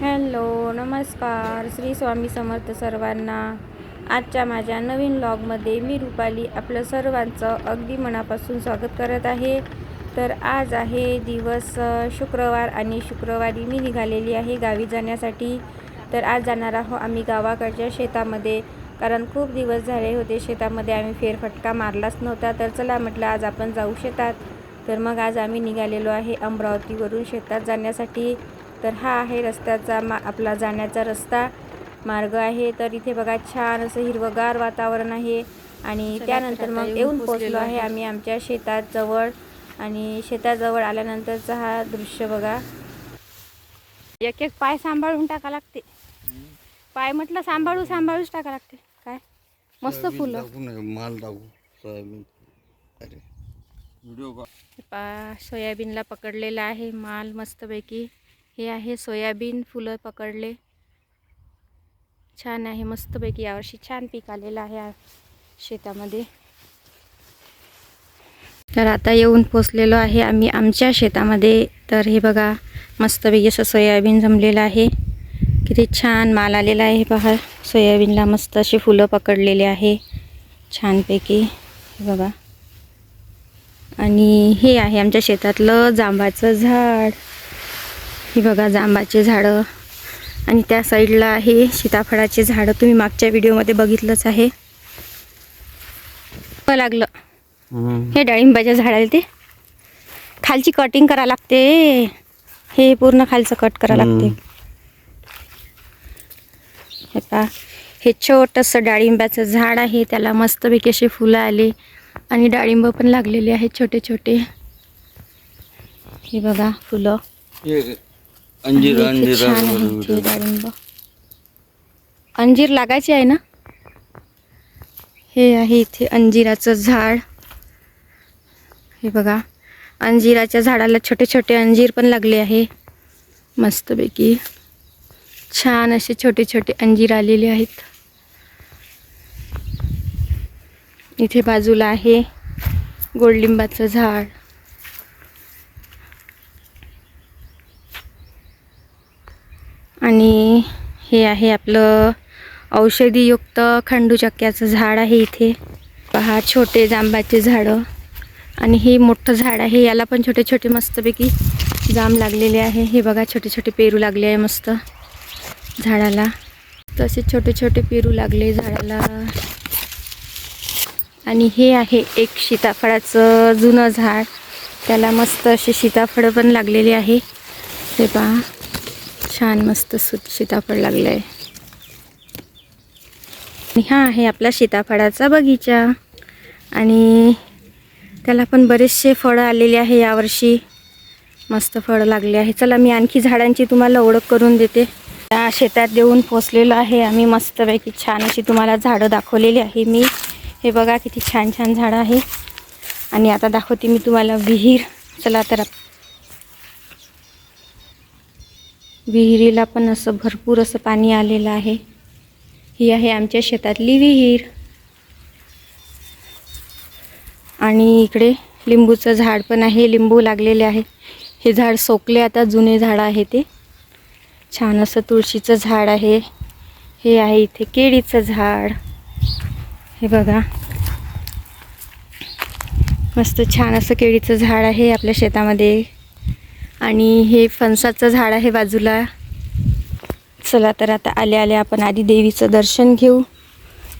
Hello नमस्कार. श्री स्वामी समर्थ सर्वांना. आजच्या माझ्या नवीन लॉगमध्ये मी रुपाली आपलं सर्वांचं अगदी मनापासून स्वागत करत आहे. तर आज आहे दिवस शुक्रवार आणि शुक्रवारी मी निघालेली आहे गावी जाण्यासाठी. तर आज जाणार आहो आम्ही गावाकडच्या शेतामध्ये कारण खूप दिवस झाले होते शेतामध्ये आम्ही फेरफटका मारलाच नव्हता. तर चला म्हटलं आज आपण जाऊ शेतात. तर मग आज आम्ही निघालेलो आहे अमरावतीवरून शेतात जाण्यासाठी. तर हा आहे रस्त्याचा मा आपला जाण्याचा रस्ता. मार्ग आहे तर इथे बघा छान असं हिरवगार वातावरण आहे. आणि त्यानंतर तर मग येऊन पोचलो आहे. आम्ही आमच्या शेतात जवळ आणि शेताजवळ आल्यानंतरचा हा दृश्य बघा. एक एक पाय सांभाळून टाका लागते. पाय म्हटलं सांभाळू सांभाळूच टाका लागते. काय? मस्त फुलं. माल सोयाबीनला पकडलेला आहे माल मस्तपैकी. हे आहे सोयाबीन फुलं पकडले. छान आहे मस्तपैकी यावर्षी छान पीक आलेलं आहे शेतामध्ये. तर आता येऊन पोचलेलो आहे आम्ही आमच्या शेतामध्ये. तर हे बघा मस्तपैकी असं सोयाबीन जमलेलं आहे. किती छान माल आलेला आहे पहा. सोयाबीनला मस्त अशी फुलं पकडलेले आहे. छानपैकी हे बघा. आणि हे आहे आमच्या शेतातलं जांबाचं झाड. हे बघा जांबाचे झाडं. आणि त्या साईडला आहे सीताफळाचे झाडं. तुम्ही मागच्या व्हिडिओमध्ये बघितलंच आहे. प लागलं. हे डाळिंबाच्या झाडाला ते. खालची कटिंग करा लागते. हे पूर्ण खालचं कट करा लागते. हे पहा. हे छोटंसं डाळिंबाचं झाड आहे. त्याला मस्तपैकी असे फुलं आले. आणि डाळिंब पण लागलेले आहेत छोटे छोटे हे बघा फुलं. अंजीर अंजीर छान आहे डाळिंब अंजीर लागायचे आहे ना? हे आहे इथे अंजिराचं झाड. हे बघा अंजिराच्या झाडाला छोटे छोटे अंजीर पण लागले आहे. मस्तपैकी. छान असे छोटे छोटे अंजीर आलेले आहेत. इथे बाजूला आहे गोडलिंबाचं झाड. आणि हे आहे आपलं औषधीयुक्त खंडूचक्क्याचं झाड आहे इथे. पहा छोटे जांबाचे झाडं. आणि हे मोठं झाड आहे याला पण छोटे छोटे मस्तपैकी जांब लागलेले आहे. हे बघा छोटे छोटे पेरू लागले आहे मस्त झाडाला. तसे छोटे छोटे पेरू लागले झाडाला. आणि हे आहे एक सीताफळाचं जुनं झाड. त्याला मस्त असे सीताफळं पण लागलेले आहे. ते पहा. छान मस्त सु सीताफळ लागलं आहे आणि हा आहे आपला सीताफळाचा बगीचा. आणि त्याला पण बरेचसे फळं आलेले आहे यावर्षी. मस्त फळं लागले आहे. चला मी आणखी झाडांची तुम्हाला ओळख करून देते. त्या शेतात देऊन पोचलेलो आहे आम्ही मस्तपैकी. छान अशी तुम्हाला झाडं दाखवलेली आहे मी. हे बघा किती छान छान झाडं आहे. आणि आता दाखवते मी तुम्हाला विहीर. चला तर विहिरीला पण असं भरपूर असं पाणी आलेलं आहे. ही आहे आमच्या शेतातली विहीर. आणि इकडे लिंबूचं झाड पण आहे लिंबू लागलेले आहे. हे झाड सोकले आता जुने झाड आहे ते. छान असं तुळशीचं झाड आहे. हे आहे इथे केळीचं झाड. हे बघा. मस्त छान असं केळीचं झाड आहे आपल्या शेतामध्ये. आणि हे फणसाचं झाड आहे बाजूला. चला तर आता आले आले आपण आधी देवीचं दर्शन घेऊ.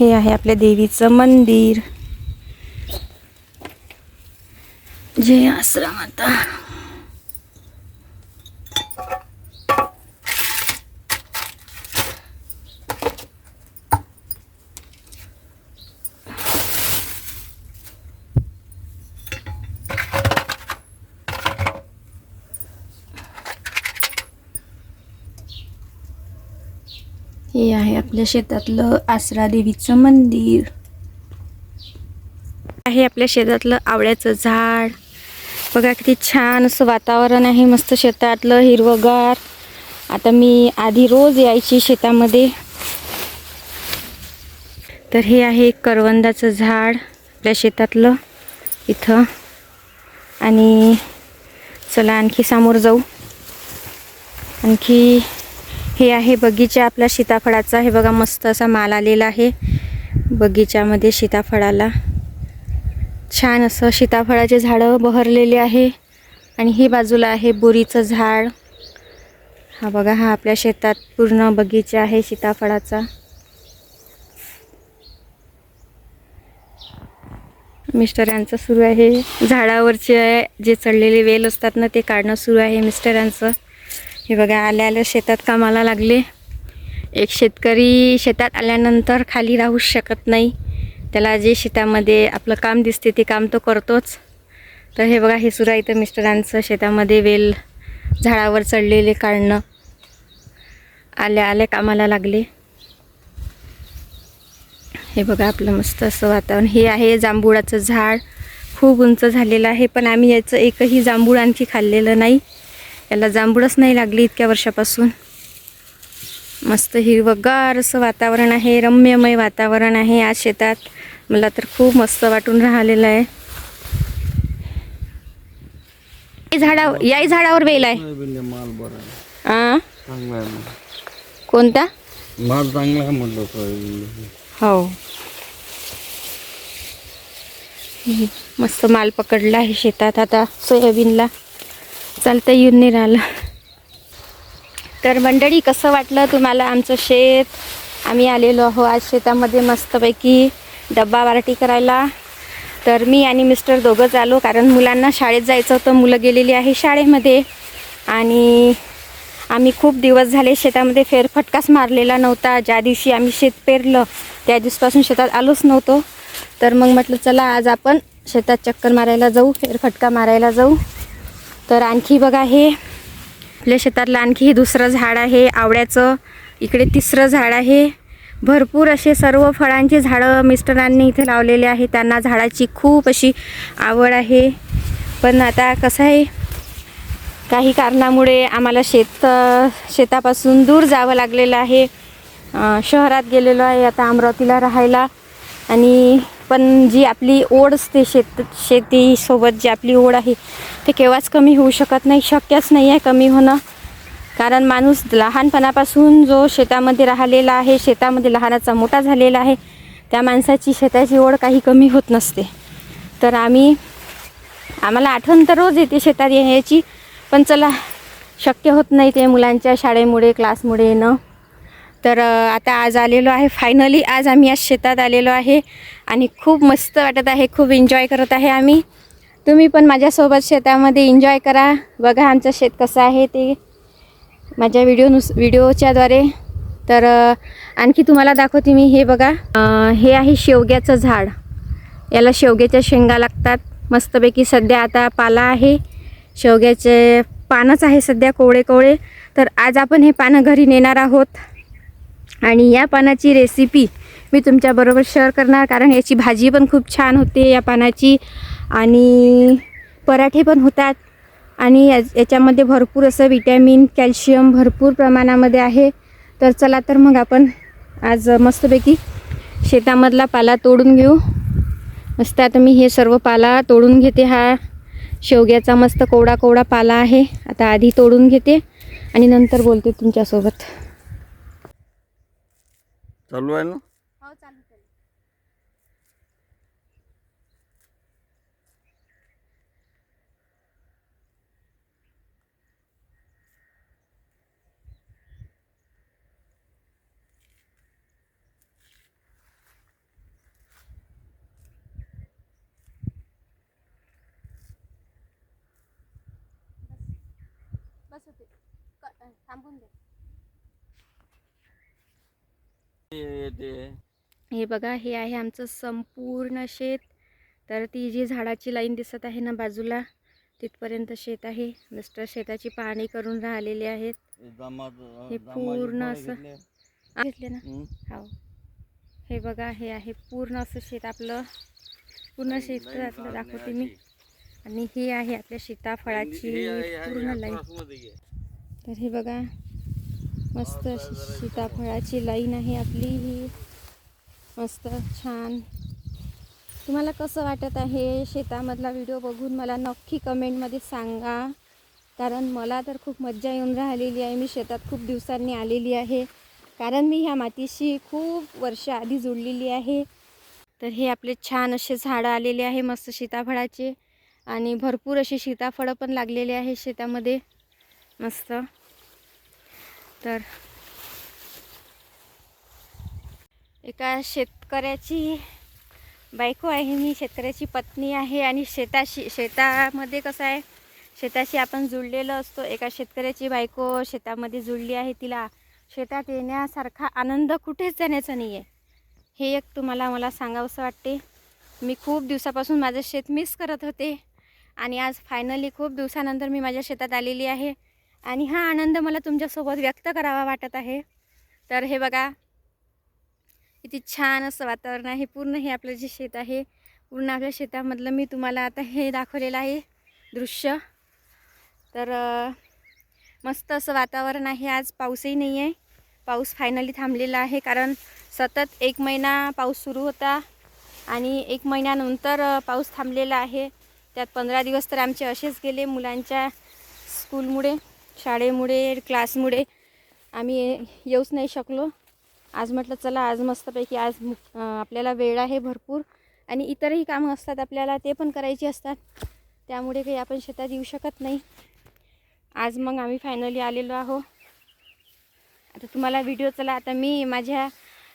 हे आहे आपल्या देवीचं मंदिर. जय आश्रम आता हे आपल्या शेतातलं आसरा देवीचं मंदिर. आहे आपल्या शेतातलं आवळ्याचं झाड. बघा किती छान असं वातावरण आहे मस्त शेतातलं हिरवगार. आता मी आधी रोज यायची शेतामध्ये. तर हे आहे करवंदाचं झाड आपल्या शेतातलं इथं. आणि चला आणखी समोर जाऊ. आणखी हे आहे बगीचा आपला सीताफळाचा. हे बघा मस्त असा माल आलेला आहे बगीच्यामध्ये सीताफळाला. छान असं सीताफळाचे झाडं बहरलेले आहे आणि ही बाजूला आहे बोरीचं झाड. हा बघा हा आपल्या शेतात पूर्ण बगीचा आहे सीताफळाचा. मिस्टरांचं सुरू आहे. झाडावरचे जे चढलेले वेल असतात ना ते काढणं सुरू आहे मिस्टरांचं हे बघा आल्या आल्या शेतात कामाला लागले. एक शेतकरी शेतात आल्यानंतर खाली राहूच शकत नाही. त्याला जे शेतामध्ये आपलं काम दिसते ते काम तो करतोच. तर हे बघा हे सुरू इथं मिस्टरांचं शेतामध्ये वेल झाडावर चढलेले काढणं. आल्या आल्या कामाला लागले. हे बघा आपलं मस्त असं वातावरण. हे आहे जांभुळाचं झाड. खूप उंच झालेलं आहे पण आम्ही याचं एकही जांभूळ आणखी खाल्लेलं नाही. याला जांभूळच नाही लागली इतक्या वर्षापासून. मस्त हिरवगार असं वातावरण आहे रम्यमय वातावरण आहे आज शेतात. मला तर खूप मस्त वाटून राहिलेलं आहे. या झाडावर याही झाडावर वेल आहे. कोणता? माल चांगला म्हटलं हो. मस्त माल पकडला आहे शेतात आता सोयाबीनला. चालता येऊन नाही राहिलं. तर मंडळी कसं वाटलं तुम्हाला आमचं शेत? आम्ही आलेलो आहो आज शेतामध्ये मस्तपैकी डब्बा पार्टी करायला. तर मी आणि मिस्टर दोघंच आलो कारण मुलांना शाळेत जायचं होतं. मुलं गेलेली आहे शाळेमध्ये. आणि आम्ही खूप दिवस झाले शेतामध्ये फेरफटकाच मारलेला नव्हता. ज्या दिवशी आम्ही शेत पेरलं त्या दिवसपासून शेतात आलोच नव्हतो. तर मग म्हटलं चला आज आपण शेतात चक्कर मारायला जाऊ फेरफटका मारायला जाऊ. तर आणखी बघा हे आपल्या शेतातलं आणखी हे दुसरं झाड आहे आवड्याचं इकडे तिसरं झाड आहे. भरपूर असे सर्व फळांची झाडं मिस्टरांनी इथे लावलेले आहे. त्यांना झाडाची खूप अशी आवड आहे. पण आता कसं आहे काही कारणामुळे आम्हाला शेत शेतापासून दूर जावं लागलेलं आहे. शहरात गेलेलो आहे आता अमरावतीला राहायला. आणि पण जी आपली ओढ असते शेत शेतीसोबत जी आपली ओढ आहे ते केव्हाच कमी होऊ शकत नाही शक्यच नाही आहे कमी होणं. कारण माणूस लहानपणापासून जो शेतामध्ये राहिलेला आहे शेतामध्ये लहानाचा मोठा झालेला आहे त्या माणसाची शेताची ओढ काही कमी होत नसते. तर आम्ही आम्हाला आठवण तर रोज येते शेतात येण्याची पण चला शक्य होत नाही ते मुलांच्या शाळेमुळे क्लासमुळे येणं. तर आता आज आलेलो आहे. फायनली आज आम्ही आज शेतात आलेलो आहे आणि खूप मस्त वाटत आहे. खूप एन्जॉय करत आहे आम्ही. तुम्ही पण माझ्यासोबत शेतामध्ये एन्जॉय करा. बघा आमचं शेत कसं आहे ते माझ्या व्हिडिओनुस व्हिडिओच्याद्वारे तर आणखी तुम्हाला दाखवते मी. हे बघा. हे आहे शेवग्याचं झाड. याला शेवग्याच्या शेंगा लागतात. मस्तपैकी सध्या आता पाला आहे. शेवग्याचे पानच आहे सध्या कोवळे कोवळे तर आज आपण हे पानं घरी नेणार आहोत. आणि या पानाची रेसिपी मी तुमच्याबरोबर शेअर करणार कारण याची भाजी पण खूप छान होते या पानाची. आणि पराठे पण होतात. आणि या याच्यामध्ये भरपूर असं विटॅमिन कॅल्शियम भरपूर प्रमाणामध्ये आहे. तर चला तर मग आपण आज मस्तपैकी शेतामधला पाला तोडून घेऊ. मस्त आता मी हे सर्व पाला तोडून घेते हा. शेवग्याचा मस्त कोवडा कोवडा पाला आहे. आता आधी तोडून घेते आणि नंतर बोलते तुमच्यासोबत. चालू आहे ना हो चालू बस होते थांबून दे ते- ते हे बघा हे आहे आमचं संपूर्ण शेत. तर ती जी झाडाची लाईन दिसत आहे ना बाजूला तिथपर्यंत शेत आहे. मिस्टर शेताची पाहणी करून राहिलेले आहेत. हे पूर्ण असं- घेतले. ना? हं. हो बघा हे आहे पूर्ण असं शेत आपलं. पूर्ण शेत लाईन आपलं काढणे दाखवते मी. आणि ही आहे आपल्या सीताफळाची पूर्ण लाईन. तर हे बघा मस्त अशी सीताफळाची लाईन आहे आपली ही. मस्त छान. तुम्हाला कसं वाटत आहे शेतामधला व्हिडिओ बघून मला नक्की कमेंटमध्ये सांगा. कारण मला तर खूप मज्जा येऊन राहिलेली आहे. मी शेतात खूप दिवसांनी आलेली आहे. कारण मी ह्या मातीशी खूप वर्ष आधी जुळलेली आहे. तर हे आपले छान असे झाडं आलेले आहे मस्त सीताफळाचे. आणि भरपूर असे सीताफळं पण लागलेले आहे शेतामध्ये. मस्त. तर एका शेतकऱ्याची बायको आहे मी शेतकऱ्याची पत्नी आहे आणि शेताशी शेतामध्ये कसं आहे शेताशी आपण जुळलेलो असतो. एका शेतकऱ्याची बायको शेतामध्ये जुळली आहे तिला शेतात येण्यासारखा आनंद कुठेच जाण्याचा नाही आहे हे एक तुम्हाला मला सांगावंसं वाटते. मी खूप दिवसापासून माझं शेत मिस करत होते आणि आज फायनली खूप दिवसानंतर मी माझ्या शेतात आलेली आहे. आणि हा आनंद मला तुमच्यासोबत व्यक्त करावा वाटत आहे. तर हे बघा किती छान असं वातावरण आहे. पूर्ण हे आपलं जे शेत आहे पूर्ण आपल्या शेतामधलं मी तुम्हाला आता हे दाखवलेलं आहे दृश्य. तर मस्त असं वातावरण आहे. आज पाऊसही नाही आहे. पाऊस फायनली थांबलेला आहे कारण सतत एक महिना पाऊस सुरू होता आणि एक महिन्यानंतर पाऊस थांबलेला आहे. त्यात पंधरा दिवस तर आमचे असेच गेले मुलांच्या स्कूलमुळे शाळेमुळे क्लासमुळे आम्ही येऊच नाही शकलो. आज म्हटलं चला आज मस्तपैकी आज आपल्याला वेळ आहे भरपूर आणि इतरही कामं असतात आपल्याला ते पण करायची असतात. त्यामुळे काही आपण शेतात येऊ शकत नाही. आज मग आम्ही फायनली आलेलो आहो. आता तुम्हाला व्हिडिओ चला आता मी माझ्या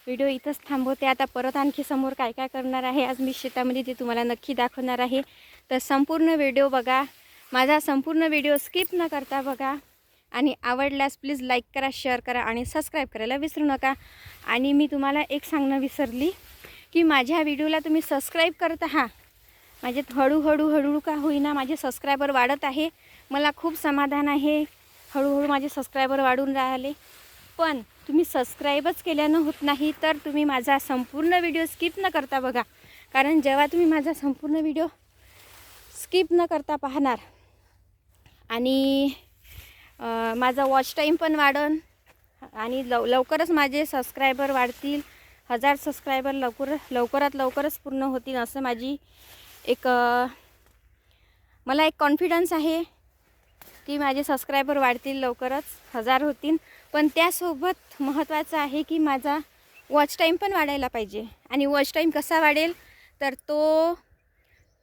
व्हिडिओ इथंच थांबवते. आता परत आणखी समोर काय काय करणार आहे? आज मी शेतामध्ये ते तुम्हाला नक्की दाखवणार आहे. तर संपूर्ण व्हिडिओ बघा. माझा संपूर्ण व्हिडिओ स्किप न करता बघा. आणि आवडल्यास प्लीज लाईक करा शेअर करा आणि सबस्क्राईब करायला विसरू नका. आणि मी तुम्हाला एक सांगणं विसरली की माझ्या व्हिडिओला तुम्ही सबस्क्राईब करत आहात. माझे हळूहळू हळूहळू का होईना माझे सबस्क्रायबर वाढत आहे. मला खूप समाधान आहे. हळूहळू माझे सबस्क्रायबर वाढून राहिले. पण तुम्ही सबस्क्राईबच केल्यानं होत नाही तर तुम्ही माझा संपूर्ण व्हिडिओ स्किप न करता बघा. कारण जेव्हा तुम्ही माझा संपूर्ण व्हिडिओ स्किप न करता पाहणार आणि माझा वॉच टाईम पण वाढन आणि लव लवकरच माझे सबस्क्रायबर वाढतील. हजार सबस्क्रायबर लवकर लवकरात लवकरच पूर्ण होतील असं माझी एक मला एक कॉन्फिडन्स आहे की माझे सबस्क्रायबर वाढतील लवकरच हजार होतील. पण त्यासोबत महत्त्वाचं आहे की माझा वॉच टाईम पण वाढायला पाहिजे. आणि वॉच टाईम कसा वाढेल? तर तो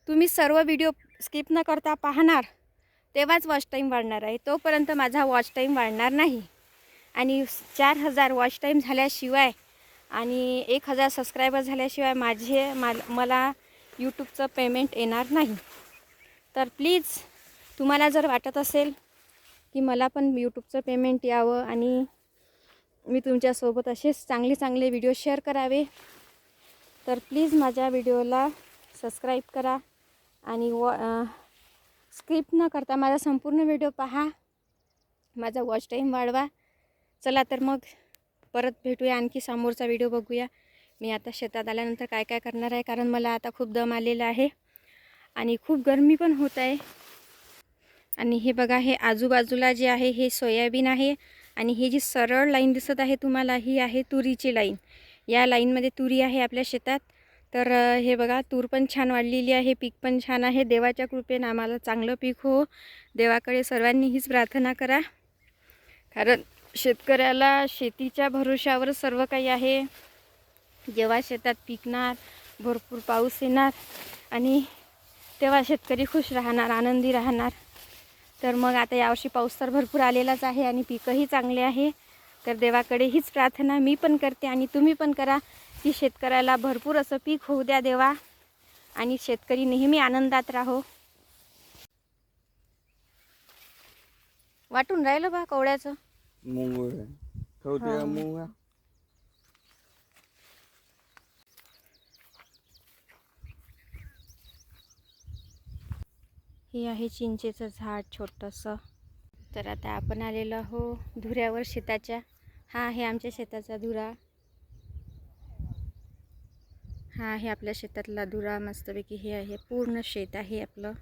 तुम्ही सर्व व्हिडिओ स्किप न करता पाहणार. तेव्हाच वॉच टाईम वाढणार आहे. तोपर्यंत माझा वॉच टाईम वाढणार नाही. आणि चार हजार वॉच टाईम झाल्याशिवाय आणि एक हजार सबस्क्रायबर झाल्याशिवाय माझे माल मला यूट्यूबचं पेमेंट येणार नाही. तर प्लीज तुम्हाला जर वाटत असेल की मला पण यूट्यूबचं पेमेंट यावं आणि मी तुमच्यासोबत असेच चांगले चांगले व्हिडिओ शेअर करावे तर प्लीज माझ्या व्हिडिओला सबस्क्राईब करा आणि वॉ स्किप न करता माझा संपूर्ण व्हिडिओ पहा. माझा वॉच टाईम वाढवा. चला तर मग परत भेटूया. आणखी समोरचा व्हिडिओ बघूया. मी आता शेतात आल्यानंतर काय काय करणार आहे? कारण मला आता खूप दम आलेला आहे. आणि खूप गरमी पण होत आहे. आणि हे बघा हे आजूबाजूला जे आहे हे सोयाबीन आहे. आणि हे जी सरळ लाईन दिसत आहे तुम्हाला ही आहे तुरीची लाईन. या लाईनमध्ये तुरी आहे आपल्या शेतात. तर हे बघा तूर पण छान वाढलेली आहे पीक पण छान आहे. देवाच्या कृपेनं आम्हाला चांगलं पीक हो. देवाकडे सर्वांनी हीच प्रार्थना करा. कारण शेतकऱ्याला शेतीच्या भरोशावर सर्व काही आहे. जेव्हा शेतात पिकणार भरपूर पाऊस येणार आणि तेव्हा शेतकरी खुश राहणार आनंदी राहणार. तर मग आता यावर्षी पाऊस तर भरपूर आलेलाच आहे आणि पिकंही चांगले आहे. तर देवाकडे हीच प्रार्थना मी पण करते आणि तुम्ही पण करा. की शेतकऱ्याला भरपूर असं पीक होऊ द्या देवा. आणि शेतकरी नेहमी आनंदात राहो. वाटून राहिलं बा कवड्याचं मूग हा. आहे? हे आहे चिंचेचं झाड छोटंसं. तर आता आपण आलेलो आहो धुऱ्यावर शेताच्या. हा आहे आमच्या शेताचा धुरा. हा आहे आपल्या शेतातला धुरा मस्तपैकी हे आहे पूर्ण शेत आहे आपलं.